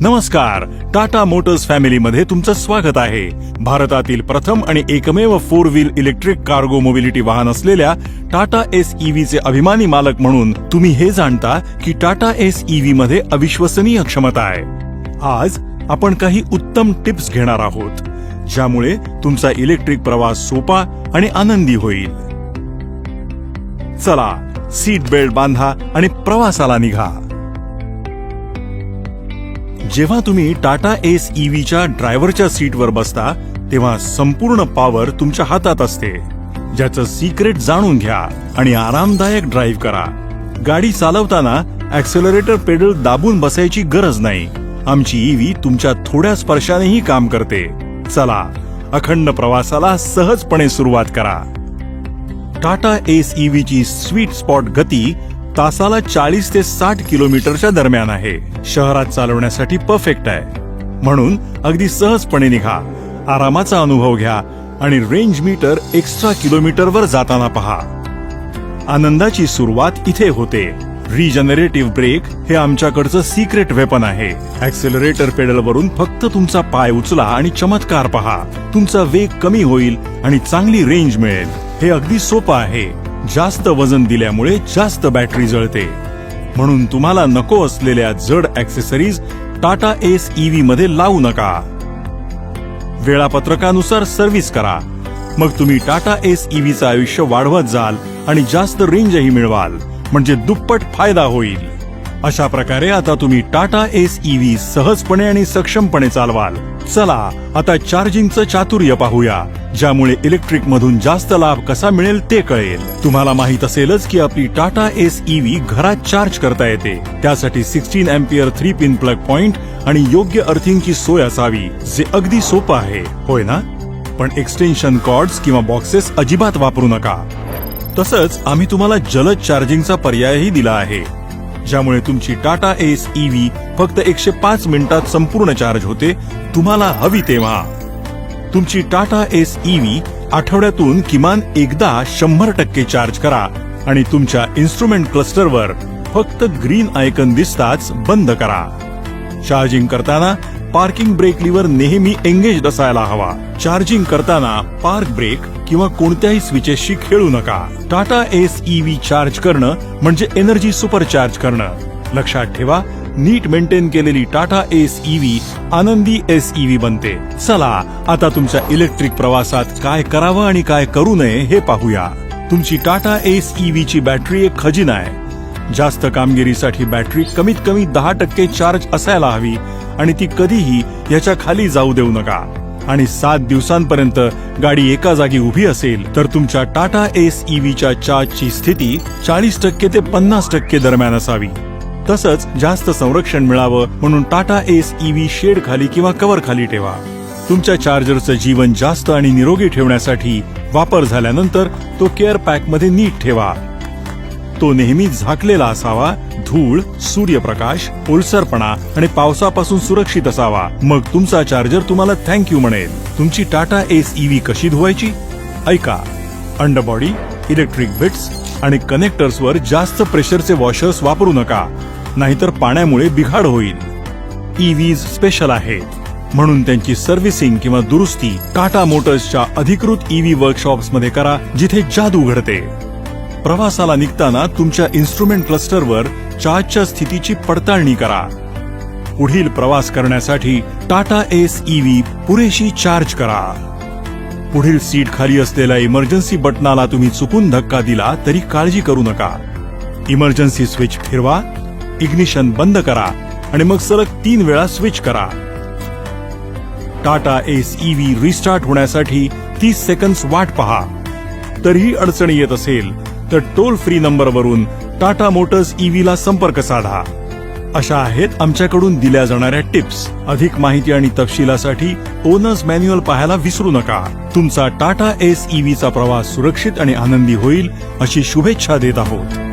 नमस्कार टाटा मोटर्स फॅमिलीमध्ये तुमचं स्वागत आहे. भारतातील प्रथम आणि एकमेव four wheel electric cargo mobility वाहन असलेल्या टाटा एस चे अभिमानी मालक म्हणून तुम्ही हे जाणता की टाटा एस ईव्ही मध्ये अविश्वसनीय क्षमता आहे. आज आपण काही उत्तम टिप्स घेणार आहोत ज्यामुळे तुमचा इलेक्ट्रिक प्रवास सोपा आणि आनंदी होईल. चला सीट बेल्ट बांधा आणि प्रवासाला निघा. जेव्हा तुम्ही टाटा एस ईव्हीच्या ड्रायव्हरच्या सीटवर बसता तेव्हा संपूर्ण पॉवर तुमच्या हातात असते. ज्याचं सिक्रेट जाणून घ्या आणि आरामदायक ड्राईव्ह करा. गाडी चालवताना ऍक्सेलरेटर पेडल दाबून बसायची गरज नाही. आमची ईव्ही तुमच्या थोड्या स्पर्शानेही काम करते. चला अखंड प्रवासाला सहजपणे सुरुवात करा. टाटा एस ईव्हीची स्वीट स्पॉट गती तासाला चाळीस ते साठ किलोमीटरच्या दरम्यान आहे. शहरात चालवण्यासाठी परफेक्ट आहे. म्हणून अगदी सहजपणे निघा. आरामाचा अनुभव घ्या आणि रेंज मीटर एक्स्ट्रा किलोमीटरवर जाताना पहा. आनंदाची सुरुवात इथे होते. रिजनरेटिव्ह ब्रेक हे आमच्याकडचं सिक्रेट वेपन आहे. ऍक्सेलरेटर पेडलवरून फक्त तुमचा पाय उचला आणि चमत्कार पहा. तुमचा वेग कमी होईल आणि चांगली रेंज मिळेल. हे अगदी सोपं आहे. जास्त वजन दिल्यामुळे जास्त बॅटरी जळते. म्हणून तुम्हाला नको असलेल्या जड ऍक्सेसरीज टाटा एस ईव्ही मध्ये लावू नका. वेळापत्रकानुसार सर्व्हिस करा. मग तुम्ही टाटा एस ईव्हीचं आयुष्य वाढवत जाल आणि जास्त रेंजही मिळवाल. म्हणजे दुप्पट फायदा होईल. अशा प्रकारे आता तुम्ही टाटा एस ईव्ही सहजपणे आणि सक्षमपणे चालवाल. चला आता चार्जिंगचं चातुर्य पाहूया ज्यामुळे इलेक्ट्रिक मधून जास्त लाभ कसा मिळेल ते कळेल. तुम्हाला माहीत असेलच की आपली टाटा एस ईव्ही घरात चार्ज करता येते. त्यासाठी sixteen ampere three pin plug point आणि योग्य अर्थिंगची सोय असावी जे अगदी सोपं आहे. होय ना? पण एक्सटेन्शन कॉर्ड्स किंवा बॉक्सेस अजिबात वापरू नका. तसंच आम्ही तुम्हाला जलद चार्जिंगचा पर्यायही दिला आहे. ज्यामुळे तुमची टाटा एस ईव्ही फक्त एकशे पाच मिनिटात संपूर्ण चार्ज होते तुम्हाला हवी तेव्हा. तुमची टाटा एस ईव्ही आठवड्यातून किमान एकदा शंभर टक्के चार्ज करा आणि तुमच्या इन्स्ट्रुमेंट क्लस्टरवर फक्त ग्रीन आयकन दिसताच बंद करा. चार्जिंग करताना पार्किंग ब्रेक लिव्हर नेहमी एंगेज असायला हवा. चार्जिंग करताना पार्क ब्रेक किंवा कोणत्याही स्विचेसशी खेळू नका. टाटा एस ईव्ही चार्ज करणं म्हणजे एनर्जी सुपर चार्ज करणं. लक्षात ठेवा नीट मेंटेन केलेली टाटा एस ईव्ही आनंदी एस ईव्ही बनते. चला आता तुमच्या इलेक्ट्रिक प्रवासात काय करावं आणि काय करू नये हे पाहूया. तुमची टाटा एस ईव्ही ची बॅटरी एक खजिना आहे. जास्त कामगिरीसाठी बॅटरी कमीत कमी दहा टक्के चार्ज असायला हवी. आणि ती कधीही याच्या खाली जाऊ देऊ नका. आणि सात दिवसांपर्यंत गाडी एका जागी उभी असेल तर तुमच्या टाटा एस ईव्हीच्या चार्जची स्थिती चाळीस टक्के ते पन्नास टक्के दरम्यान असावी. तसंच जास्त संरक्षण मिळावं म्हणून टाटा एस ईव्ही शेड खाली किंवा कव्हर खाली ठेवा. तुमच्या चार्जरचं जीवन जास्त आणि निरोगी ठेवण्यासाठी वापर झाल्यानंतर तो केअर पॅकमध्ये नीट ठेवा. तो नेहमी झाकलेला असावा धूळ सूर्यप्रकाश ओलसरपणा आणि पावसापासून सुरक्षित असावा. मग तुमचा चार्जर तुम्हाला थँक्यू म्हणेल. तुमची टाटा एस ईव्ही कशी धुवायची? ऐका अंडरबॉडी इलेक्ट्रिक बिट्स आणि कनेक्टर्सवर जास्त प्रेशरचे वॉशर्स वापरू नका नाहीतर पाण्यामुळे बिघाड होईल. ईव्हीज स्पेशल आहेत. म्हणून त्यांची सर्व्हिसिंग किंवा दुरुस्ती टाटा मोटर्सच्या अधिकृत ईव्ही वर्कशॉप्समध्ये करा जिथे जादू घडते. प्रवासाला निघताना तुमच्या इन्स्ट्रुमेंट क्लस्टरवर चार्जच्या स्थितीची पडताळणी करा. पुढील प्रवास करण्यासाठी टाटा एस ईव्ही पुरेशी चार्ज करा. पुढील सीट खाली असलेल्या इमर्जन्सी बटनाला तुम्ही चुकून धक्का दिला तरी काळजी करू नका. इमर्जन्सी स्विच फिरवा इग्निशन बंद करा आणि मग सलग तीन वेळा स्विच करा. टाटा एस ईव्ही रिस्टार्ट होण्यासाठी तीस सेकंद वाट पहा. तरीही अडचणी येत असेल तर टोल फ्री नंबरवरून टाटा मोटर्स ईव्हीला संपर्क साधा. अशा आहेत आमच्याकडून दिल्या जाणाऱ्या टिप्स. अधिक माहिती आणि तपशिलासाठी ओनर्स मॅन्युअल पाहायला विसरू नका. तुमचा टाटा एस ईव्हीचा प्रवास सुरक्षित आणि आनंदी होईल अशी शुभेच्छा देत आहोत.